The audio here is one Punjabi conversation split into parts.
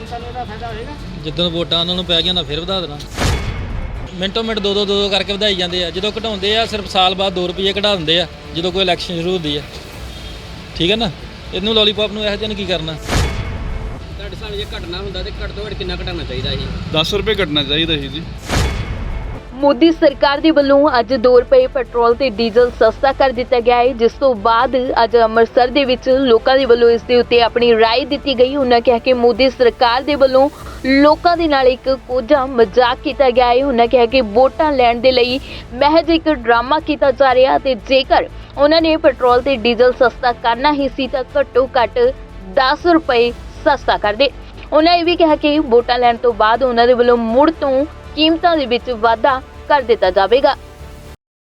ਜਨਤਾ ਨੂੰ ਇਹਦਾ ਫਾਇਦਾ ਹੋਏਗਾ। ਜਿੱਦਣ ਵੋਟਾਂ ਉਹਨਾਂ ਨੂੰ ਪੈ ਗਈਆਂ ਨਾ ਫਿਰ ਵਧਾ ਦੇਣਾ। ਮਿੰਟੋ ਮਿੰਟ ਦੋ ਦੋ ਦੋ ਦੋ ਕਰਕੇ ਵਧਾਈ ਜਾਂਦੇ ਆ। ਜਦੋਂ ਘਟਾਉਂਦੇ ਆ ਸਿਰਫ ਸਾਲ ਬਾਅਦ 2 ਰੁਪਏ ਘਟਾ ਦਿੰਦੇ ਆ ਜਦੋਂ ਕੋਈ ਇਲੈਕਸ਼ਨ ਸ਼ੁਰੂ ਹੁੰਦੀ ਆ। ਠੀਕ ਹੈ ਨਾ? ਇਹਨੂੰ ਲੋਲੀਪੌਪ ਨੂੰ ਇਹੋ ਜਿਹਾ ਨੂੰ ਕੀ ਕਰਨਾ। ਤੁਹਾਡੇ ਸਾਹਮਣੇ ਜੇ ਘਟਨਾ ਹੁੰਦਾ ਤੇ ਘੱਟ ਤੋਂ ਘੱਟ ਕਿੰਨਾ ਘਟਾਉਣਾ ਚਾਹੀਦਾ ਸੀ? 10 ਰੁਪਏ ਕੱਟਣਾ ਚਾਹੀਦਾ ਸੀ ਜੀ। ਮੋਦੀ ਸਰਕਾਰ ਦੇ ਵੱਲੋਂ ਅੱਜ 2 ਰੁਪਏ ਪੈਟਰੋਲ ਤੇ ਡੀਜ਼ਲ ਸਸਤਾ ਕਰ ਦਿੱਤਾ ਗਿਆ ਹੈ ਜਿਸ ਤੋਂ ਬਾਅਦ ਅੱਜ ਅੰਮ੍ਰਿਤਸਰ ਦੇ ਵਿੱਚ ਲੋਕਾਂ ਦੇ ਵੱਲੋਂ ਇਸ ਦੇ ਉੱਤੇ ਆਪਣੀ رائے ਦਿੱਤੀ ਗਈ ਉਹਨਾਂ ਕਿਹਾ ਕਿ ਮੋਦੀ ਸਰਕਾਰ ਦੇ ਵੱਲੋਂ ਲੋਕਾਂ ਦੇ ਨਾਲ ਇੱਕ ਕੋਝਾ ਮਜ਼ਾਕ ਕੀਤਾ ਗਿਆ ਹੈ ਉਹਨਾਂ ਕਿਹਾ ਕਿ ਵੋਟਾਂ ਲੈਣ ਦੇ ਲਈ ਮਹਿਜ ਇੱਕ ਡਰਾਮਾ ਕੀਤਾ ਜਾ ਰਿਹਾ ਤੇ ਜੇਕਰ ਉਹਨਾਂ ਨੇ ਪੈਟਰੋਲ ਤੇ ਡੀਜ਼ਲ ਸਸਤਾ ਕਰਨਾ ਹੀ ਸੀ ਤਾਂ ਘੱਟੋ ਘੱਟ 10 ਰੁਪਏ ਸਸਤਾ ਕਰ ਦੇ ਉਹਨਾਂ ਇਹ ਵੀ ਕਿਹਾ ਕਿ ਵੋਟਾਂ ਲੈਣ ਤੋਂ ਬਾਅਦ ਉਹਨਾਂ ਦੇ ਵੱਲੋਂ ਮੁੜ ਤੋਂ ਕੀਮਤਾਂ ਦੇ ਵਿੱਚ ਵਾਧਾ ਕਰ ਦਿੱਤਾ ਜਾਵੇਗਾ।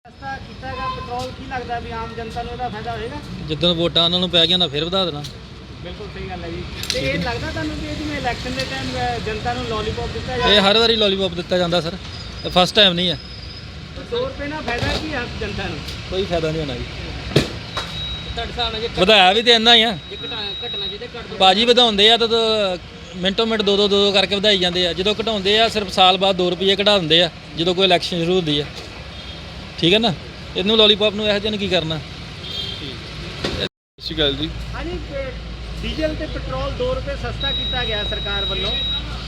ਪੈਟਰੋਲ ਕੀ ਲੱਗਦਾ ਵੀ ਆਮ ਜਨਤਾ ਨੂੰ ਇਹਦਾ ਫਾਇਦਾ ਹੋਏਗਾ? ਜਿੱਦਣ ਵੋਟਾਂ ਉਹਨਾਂ ਨੂੰ ਪੈ ਗਈਆਂ ਨਾ ਫਿਰ ਵਧਾ ਦੇਣਾ। ਬਿਲਕੁਲ ਸਹੀ ਗੱਲ ਹੈ ਜੀ। ਤੇ ਇਹ ਲੱਗਦਾ ਤੁਹਾਨੂੰ ਵੀ ਇਹ ਜਿਵੇਂ ਇਲੈਕਸ਼ਨ ਦੇ ਟਾਈਮ ਜਨਤਾ ਨੂੰ ਲੋਲੀਪੌਪ ਦਿੱਤਾ ਇਹ ਜਾਂਦਾ ਹਰ ਵਾਰੀ ਲੋਲੀਪੌਪ ਦਿੱਤਾ ਜਾਂਦਾ ਸਰ। ਇਹ ਫਸਟ ਟਾਈਮ ਨਹੀਂ ਹੈ। 2 ਰੁਪਏ ਨਾਲ ਫਾਇਦਾ ਕੀ ਹੈ ਜਨਤਾ ਨੂੰ? ਕੋਈ ਫਾਇਦਾ ਨਹੀਂ ਹੋਣਾ ਜੀ। ਤੁਹਾਡੇ ਸਾਹਮਣੇ ਜੇ ਵਧਾਇਆ ਵੀ ਤੇ ਇੰਨਾ ਹੀ ਆ। ਜੇ ਘਟਾ ਘਟਣਾ ਚਾਹੀਦਾ ਘੱਟ ਤੋਂ ਬਾਜੀ ਵਧਾਉਂਦੇ ਆ ਤਾਂ ਤਾਂ ਮਿੰਟੋ ਮਿੰਟ ਦੋ ਦੋ ਦੋ ਦੋ ਕਰਕੇ ਵਧਾਈ ਜਾਂਦੇ ਆ। ਜਦੋਂ ਘਟਾਉਂਦੇ ਆ ਸਿਰਫ ਸਾਲ ਬਾਅਦ 2 ਰੁਪਏ ਘਟਾ ਦਿੰਦੇ ਆ ਜਦੋਂ ਕੋਈ ਇਲੈਕਸ਼ਨ ਸ਼ੁਰੂ ਹੁੰਦੀ ਆ। ਠੀਕ ਹੈ ਨਾ? ਇਹਨੂੰ ਲੋਲੀਪੌਪ ਨੂੰ ਇਹੋ ਜਿਹਾ ਕੀ ਕਰਨਾ। ਸਤਿ ਸ਼੍ਰੀ ਅਕਾਲ ਜੀ। ਹਾਂਜੀ ਡੀਜ਼ਲ ਤੇ ਪੈਟਰੋਲ 2 ਰੁਪਏ ਸਸਤਾ ਕੀਤਾ ਗਿਆ ਸਰਕਾਰ ਵੱਲੋਂ।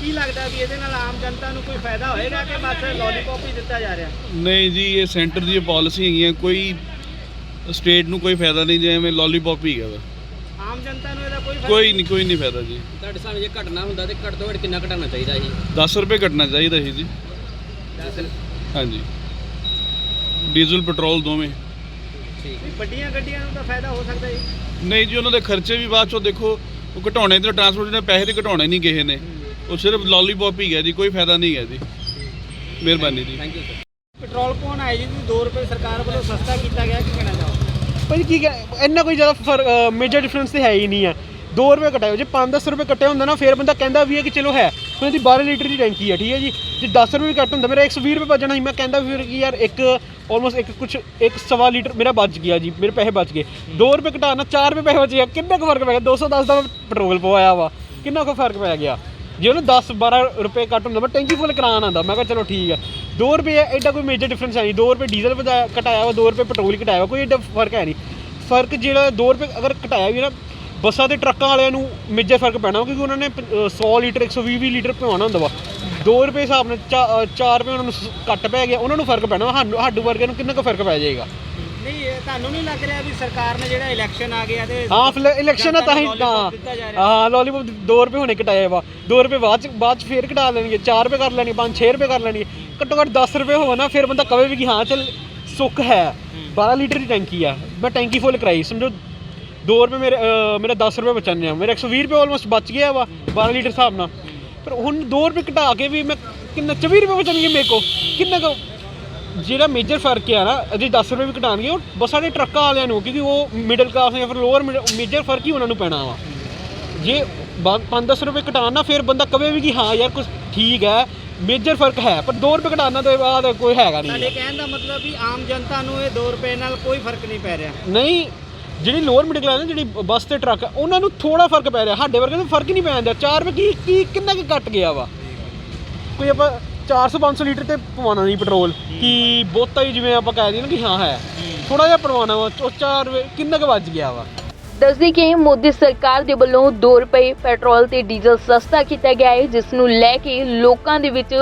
ਕੀ ਲੱਗਦਾ ਵੀ ਇਹਦੇ ਨਾਲ ਆਮ ਜਨਤਾ ਨੂੰ ਕੋਈ ਫਾਇਦਾ ਹੋਏਗਾ ਕਿ ਬਸ ਲੋਲੀਪੌਪ ਹੀ ਦਿੱਤਾ ਜਾ ਰਿਹਾ? ਨਹੀਂ ਜੀ ਇਹ ਸੈਂਟਰ ਦੀ ਪਾਲਿਸੀ ਹੈਗੀਆਂ। ਕੋਈ ਸਟੇਟ ਨੂੰ ਕੋਈ ਫਾਇਦਾ ਨਹੀਂ ਜਿਵੇਂ ਲੋਲੀਪੌਪ ਹੀ ਹੈਗਾ। ਆਮ ਜਨਤਾ ਨੂੰ ਇਹਦਾ ਕੋਈ ਫਾਇਦਾ ਕੋਈ ਨਹੀਂ ਕੋਈ ਨਹੀਂ ਫਾਇਦਾ ਜੀ। ਤੁਹਾਡੇ ਸਾਹਮਣੇ ਜੇ ਘਟਨਾ ਹੁੰਦਾ ਤੇ ਘੱਟ ਤੋਂ ਘੱਟ ਕਿੰਨਾ ਘਟਾਉਣਾ ਚਾਹੀਦਾ ਸੀ 10 ਰੁਪਏ ਕੱਟਣਾ ਚਾਹੀਦਾ ਸੀ ਜੀ। ਹਾਂਜੀ। ਡੀਜ਼ਲ ਪੈਟਰੋਲ ਦੋਵੇਂ। ਵੀ ਵੱਡੀਆਂ ਗੱਡੀਆਂ ਨੂੰ ਤਾਂ ਫਾਇਦਾ ਹੋ ਸਕਦਾ ਜੀ। ਨਹੀਂ ਜੀ ਉਹਨਾਂ ਦੇ ਖਰਚੇ ਵੀ ਬਾਅਦ ਚੋਂ ਦੇਖੋ ਉਹ ਘਟਾਉਣੇ ਤੇ ਟਰਾਂਸਪੋਰਟ ਦੇ ਪੈਸੇ ਤੇ ਘਟਾਉਣੇ ਨਹੀਂ ਕਿਸੇ ਨੇ। ਉਹ ਸਿਰਫ ਲੋਲੀਪੌਪ ਹੀ ਹੈ ਜੀ ਕੋਈ ਫਾਇਦਾ ਨਹੀਂ ਹੈ ਜੀ। ਮਿਹਰਬਾਨੀ ਜੀ। ਥੈਂਕ ਯੂ ਸਰ ਪੈਟਰੋਲ ਕੌਣ ਆਏ ਜੀ 2 ਰੁਪਏ ਸਰਕਾਰ ਵੱਲੋਂ ਸਸਤਾ ਕੀਤਾ ਗਿਆ ਕੀ ਕਹਿਣਾ ਚਾਹੋ ਭਾਈ ਕੀ ਕਹਿ- ਇੰਨਾ ਕੋਈ ਜ਼ਿਆਦਾ ਮੇਜਰ ਡਿਫਰੈਂਸ ਤੇ ਹੈ ਹੀ ਨਹੀਂ ਹੈ 2 ਰੁਪਏ ਘਟਾਏ ਜੇ 5-10 ਰੁਪਏ ਕੱਟੇ ਹੁੰਦਾ ਨਾ, ਫਿਰ ਬੰਦਾ ਕਹਿੰਦਾ ਵੀ ਹੈ ਕਿ ਚਲੋ ਹੈ। ਹੁਣ ਇਹਦੀ 12 ਲੀਟਰ ਦੀ ਟੈਂਕੀ ਹੈ ਠੀਕ ਹੈ ਜੀ। ਜੇ 10 ਰੁਪਏ ਵੀ ਘੱਟ ਹੁੰਦਾ, ਮੇਰਾ 120 ਰੁਪਏ ਬਚਣਾ ਸੀ। ਮੈਂ ਕਹਿੰਦਾ ਵੀ ਫਿਰ ਕੀ ਯਾਰ ਇੱਕ ਆਲਮੋਸਟ ਇੱਕ ਕੁਛ ਇੱਕ ਸਵਾ ਲੀਟਰ ਮੇਰਾ ਬਚ ਗਿਆ ਜੀ, ਮੇਰੇ ਪੈਸੇ ਬਚ ਗਏ। 2 ਰੁਪਏ ਘਟਾਣਾ 4 ਰੁਪਏ ਪੈਸੇ ਬਚ ਗਿਆ ਕਿੰਨਾ ਕੁ ਫ਼ਰਕ ਪੈ ਗਿਆ? 210 ਦਾ ਮੈਂ ਪੈਟਰੋਲ ਪਵਾਇਆ ਵਾ। ਕਿੰਨਾ ਕੁ ਫ਼ਰਕ ਪੈ ਗਿਆ? ਜੇ ਉਹਨੂੰ 10 12 ਰੁਪਏ ਘੱਟ ਹੁੰਦਾ ਮੈਂ ਟੈਂਕੀ ਫੁੱਲ ਕਰਾਉਣ ਆਂਦਾ ਮੈਂ ਕਿਹਾ ਚਲੋ ਠੀਕ ਹੈ 2 ਰੁਪਏ ਐਡਾ ਕੋਈ ਮੇਜਰ ਡਿਫਰੈਂਸ ਹੈ ਨਹੀਂ। 2 ਰੁਪਏ ਡੀਜ਼ਲ ਵਧਾਇਆ ਘਟਾਇਆ ਵਾ 2 ਰੁਪਏ ਪੈਟਰੋਲ ਘਟਾਇਆ ਵਾ ਕੋਈ ਐਡਾ ਫ਼ਰਕ ਹੈ ਨਹੀਂ। ਫ਼ਰਕ ਜਿਹੜਾ 2 ਰੁਪਏ ਅਗਰ ਘਟਾਇਆ ਵੀ ਨਾ ਬੱਸਾਂ ਤੇ ਟਰੱਕਾਂ ਵਾਲਿਆਂ ਨੂੰ ਮੇਜਰ ਫ਼ਰਕ ਪੈਣਾ ਕਿਉਂਕਿ ਉਹਨਾਂ ਨੇ ਪ- ਅ, 100 ਲੀਟਰ 120 20 ਲੀਟਰ ਪਵਾਉਣਾ ਹੁੰਦਾ ਵਾ। 2 ਰੁਪਏ ਹਿਸਾਬ ਨਾਲ 4 ਰੁਪਏ ਉਹਨਾਂ ਨੂੰ ਘੱਟ ਪੈ ਗਿਆ ਉਹਨਾਂ ਨੂੰ ਫ਼ਰਕ ਪੈਣਾ ਸਾਨੂੰ ਸਾਡੂ ਵਰਗੇ ਨੂੰ ਕਿੰਨਾ ਕੁ ਫ਼ਰਕ ਪੈ ਜਾਏਗਾ? ਨਹੀਂ ਤੁਹਾਨੂੰ ਨਹੀਂ ਲੱਗ ਰਿਹਾ ਵੀ ਸਰਕਾਰ ਨੇ ਜਿਹੜਾ ਇਲੈਕਸ਼ਨ ਆ ਗਿਆ ਤੇ ਹਾਂ ਇਲੈਕਸ਼ਨ ਆ ਤਾਂ ਹੀ ਨੂੰ ਤਾਂ। ਹਾਂ ਲੋਲੀਪੌਪ 2 ਰੁਪਏ ਹੁਣੇ ਘਟਾਏ ਵਾ। 2 ਰੁਪਏ ਬਾਅਦ ਚ ਬਾਅਦ ਚ ਫੇਰ ਘਟਾ ਲੈਣਗੇ 4 ਰੁਪਏ ਕਰ ਲੈਣਗੇ 5 6 ਰੁਪਏ ਕਰ ਘੱਟੋ ਘੱਟ 10 ਰੁਪਏ ਹੋਵੇ ਨਾ ਫਿਰ ਬੰਦਾ ਕਵੇ ਵੀ ਕਿ ਹਾਂ ਚੱਲ ਸੁੱਖ ਹੈ। 12 ਲੀਟਰ ਦੀ ਟੈਂਕੀ ਆ। ਮੈਂ ਟੈਂਕੀ ਫੁੱਲ ਕਰਾਈ ਸਮਝੋ? 2 ਰੁਪਏ ਮੇਰੇ ਮੇਰਾ 10 ਰੁਪਏ ਬਚਣੇ ਆ ਮੇਰੇ 120 ਰੁਪਏ ਆਲਮੋਸਟ ਬਚ ਗਿਆ ਵਾ 12 ਲੀਟਰ ਹਿਸਾਬ ਨਾਲ। ਪਰ ਹੁਣ 2 ਰੁਪਏ ਘਟਾ ਕੇ ਵੀ ਮੈਂ ਕਿੰਨਾ 24 ਰੁਪਏ ਬਚਣਗੇ ਮੇਰੇ ਕੋ ਕਿੰਨਾ ਕੁ ਜਿਹੜਾ ਮੇਜਰ ਫ਼ਰਕ ਹੈ ਨਾ ਅਜੇ 10 ਰੁਪਏ ਵੀ ਘਟਾਣਗੇ ਉਹ ਬੱਸਾਂ ਦੇ ਟਰੱਕਾਂ ਵਾਲਿਆਂ ਨੂੰ ਕਿਉਂਕਿ ਉਹ ਮਿਡਲ ਕਲਾਸ ਜਾਂ ਫਿਰ ਲੋਅਰ ਮੇਜਰ ਫ਼ਰਕ ਹੀ ਉਹਨਾਂ ਨੂੰ ਪੈਣਾ ਵਾ। ਜੇ 5-10 ਰੁਪਏ ਘਟਾਉਣ ਨਾ ਫਿਰ ਬੰਦਾ ਕਵੇ ਵੀ ਕਿ ਹਾਂ ਯਾਰ ਕੁਝ ਠੀਕ ਹੈ ਮੇਜਰ ਫ਼ਰਕ ਹੈ ਪਰ 2 ਰੁਪਏ ਘਟਾਉਣਾ ਤੋਂ ਬਾਅਦ ਕੋਈ ਹੈਗਾ ਨਹੀਂ ਸਾਡੇ। ਕਹਿਣ ਦਾ ਮਤਲਬ ਵੀ ਆਮ ਜਨਤਾ ਨੂੰ ਇਹ 2 ਰੁਪਏ ਨਾਲ ਕੋਈ ਫ਼ਰਕ ਨਹੀਂ ਪੈ ਰਿਹਾ। ਨਹੀਂ ਜਿਹੜੀ ਲੋਅਰ ਮਿਡਲ ਕਲਾਸ ਜਿਹੜੀ ਬੱਸ ਤੇ ਟਰੱਕ ਹੈ, ਉਹਨਾਂ ਨੂੰ ਥੋੜਾ ਫ਼ਰਕ ਪੈ ਰਿਹਾ ਸਾਡੇ ਵਰਗੇ ਨੂੰ ਫ਼ਰਕ ਹੀ ਨਹੀਂ ਪੈਂਦਾ 4 ਰੁਪਏ ਕੀ ਕੀ ਕਿੰਨਾ ਕੁ ਘਟ ਗਿਆ ਵਾ। ਕੋਈ ਆਪਾਂ 400 500 ਲੀਟਰ ਤੇ ਪਵਾਉਣਾ ਨਹੀਂ ਪੈਟਰੋਲ ਕਿ ਬਹੁਤਾ ਹੀ ਜਿਵੇਂ ਆਪਾਂ ਕਹਿ ਦਈਏ ਨਾ ਕਿ ਹਾਂ ਹੈ। ਥੋੜਾ ਜਿਹਾ ਪਵਾਉਣਾ ਵਾ ਉਹ 4 ਰੁਪਏ ਕਿੰਨਾ ਕੁ ਵੱਜ ਗਿਆ ਵਾ? ਦੱਸਦੀ ਕਿ ਮੋਦੀ ਸਰਕਾਰ ਦੇ ਵੱਲੋਂ 2 ਰੁਪਏ ਪੈਟਰੋਲ ਤੇ ਡੀਜ਼ਲ ਸਸਤਾ ਕੀਤਾ ਗਿਆ ਹੈ ਜਿਸ ਨੂੰ ਲੈ ਕੇ ਲੋਕਾਂ ਦੇ ਵਿੱਚ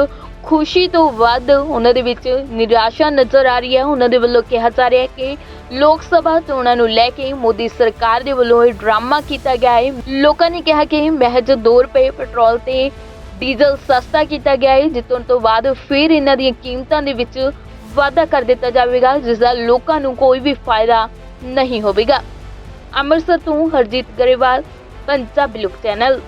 ਖੁਸ਼ੀ ਤੋਂ ਵੱਧ ਉਹਨਾਂ ਦੇ ਵਿੱਚ ਨਿਰਾਸ਼ਾ ਨਜ਼ਰ ਆ ਰਹੀ ਹੈ। ਉਹਨਾਂ ਦੇ ਵੱਲੋਂ ਕਿਹਾ ਜਾ ਰਿਹਾ ਹੈ ਕਿ ਲੋਕ ਸਭਾ ਚੋਣਾਂ ਨੂੰ ਲੈ ਕੇ ਮੋਦੀ ਸਰਕਾਰ ਦੇ ਵੱਲੋਂ ਇਹ ਡਰਾਮਾ ਕੀਤਾ ਗਿਆ ਹੈ। ਲੋਕਾਂ ਨੇ ਕਿਹਾ ਕਿ ਮਹਿਜ 2 ਰੁਪਏ ਪੈਟਰੋਲ ਤੇ ਡੀਜ਼ਲ ਸਸਤਾ ਕੀਤਾ ਗਿਆ ਹੈ ਜਿੱਤਣ ਤੋਂ ਬਾਅਦ ਫਿਰ ਇਹਨਾਂ ਦੀਆਂ ਕੀਮਤਾਂ ਦੇ ਵਿੱਚ ਵਾਧਾ ਕਰ ਦਿੱਤਾ ਜਾਵੇਗਾ, ਜਿਸ ਦਾ ਲੋਕਾਂ ਨੂੰ ਕੋਈ ਵੀ ਫਾਇਦਾ ਨਹੀਂ ਹੋਵੇਗਾ। ਅੰਮ੍ਰਿਤਸਰ ਤੋਂ ਹਰਜੀਤ ਗਰੇਵਾਲ, ਪੰਜਾਬੀ ਲੋਕ ਚੈਨਲ